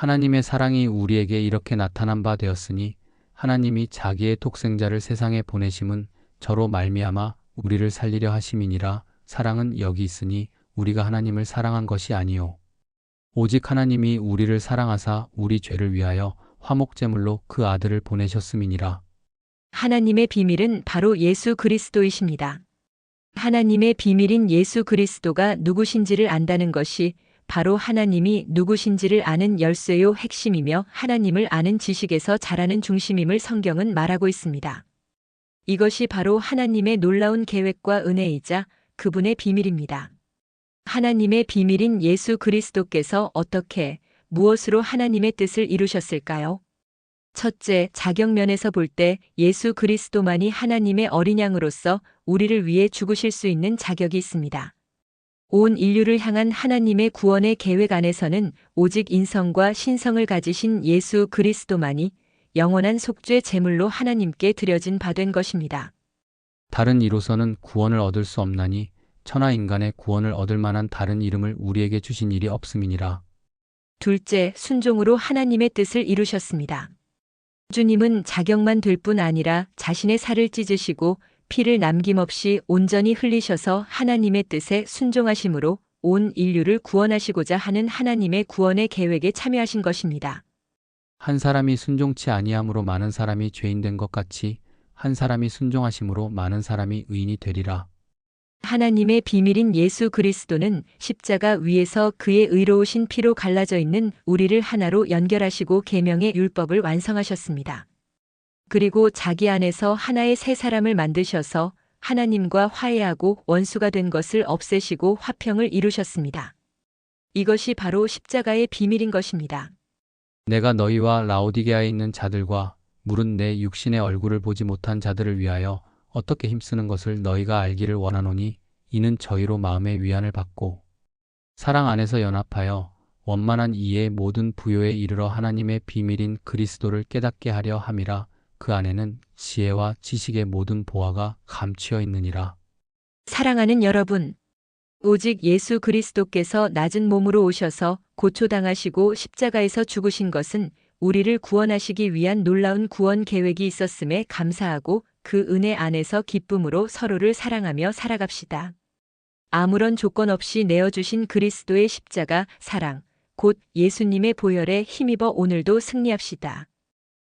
하나님의 사랑이 우리에게 이렇게 나타난 바 되었으니 하나님이 자기의 독생자를 세상에 보내심은 저로 말미암아 우리를 살리려 하심이니라. 사랑은 여기 있으니 우리가 하나님을 사랑한 것이 아니요. 오직 하나님이 우리를 사랑하사 우리 죄를 위하여 화목제물로 그 아들을 보내셨음이니라. 하나님의 비밀은 바로 예수 그리스도이십니다. 하나님의 비밀인 예수 그리스도가 누구신지를 안다는 것이 바로 하나님이 누구신지를 아는 열쇠요 핵심이며 하나님을 아는 지식에서 자라는 중심임을 성경은 말하고 있습니다. 이것이 바로 하나님의 놀라운 계획과 은혜이자 그분의 비밀입니다. 하나님의 비밀인 예수 그리스도께서 어떻게, 무엇으로 하나님의 뜻을 이루셨을까요? 첫째, 자격면에서 볼 때 예수 그리스도만이 하나님의 어린 양으로서 우리를 위해 죽으실 수 있는 자격이 있습니다. 온 인류를 향한 하나님의 구원의 계획 안에서는 오직 인성과 신성을 가지신 예수 그리스도만이 영원한 속죄 제물로 하나님께 드려진 바 된 것입니다. 다른 이로서는 구원을 얻을 수 없나니 천하 인간의 구원을 얻을 만한 다른 이름을 우리에게 주신 일이 없음이니라 둘째, 순종으로 하나님의 뜻을 이루셨습니다. 주님은 자격만 될 뿐 아니라 자신의 살을 찢으시고 피를 남김없이 온전히 흘리셔서 하나님의 뜻에 순종하심으로 온 인류를 구원하시고자 하는 하나님의 구원의 계획에 참여하신 것입니다. 한 사람이 순종치 아니함으로 많은 사람이 죄인 된 것 같이 한 사람이 순종하심으로 많은 사람이 의인이 되리라. 하나님의 비밀인 예수 그리스도는 십자가 위에서 그의 의로우신 피로 갈라져 있는 우리를 하나로 연결하시고 계명의 율법을 완성하셨습니다. 그리고 자기 안에서 하나의 새 사람을 만드셔서 하나님과 화해하고 원수가 된 것을 없애시고 화평을 이루셨습니다. 이것이 바로 십자가의 비밀인 것입니다. 내가 너희와 라오디게아에 있는 자들과 물은 내 육신의 얼굴을 보지 못한 자들을 위하여 어떻게 힘쓰는 것을 너희가 알기를 원하노니 이는 저희로 마음의 위안을 받고 사랑 안에서 연합하여 원만한 이의 모든 부요에 이르러 하나님의 비밀인 그리스도를 깨닫게 하려 함이라 그 안에는 지혜와 지식의 모든 보화가 감추어 있느니라. 사랑하는 여러분, 오직 예수 그리스도께서 낮은 몸으로 오셔서 고초당하시고 십자가에서 죽으신 것은 우리를 구원하시기 위한 놀라운 구원 계획이 있었음에 감사하고 그 은혜 안에서 기쁨으로 서로를 사랑하며 살아갑시다. 아무런 조건 없이 내어주신 그리스도의 십자가 사랑, 곧 예수님의 보혈에 힘입어 오늘도 승리합시다.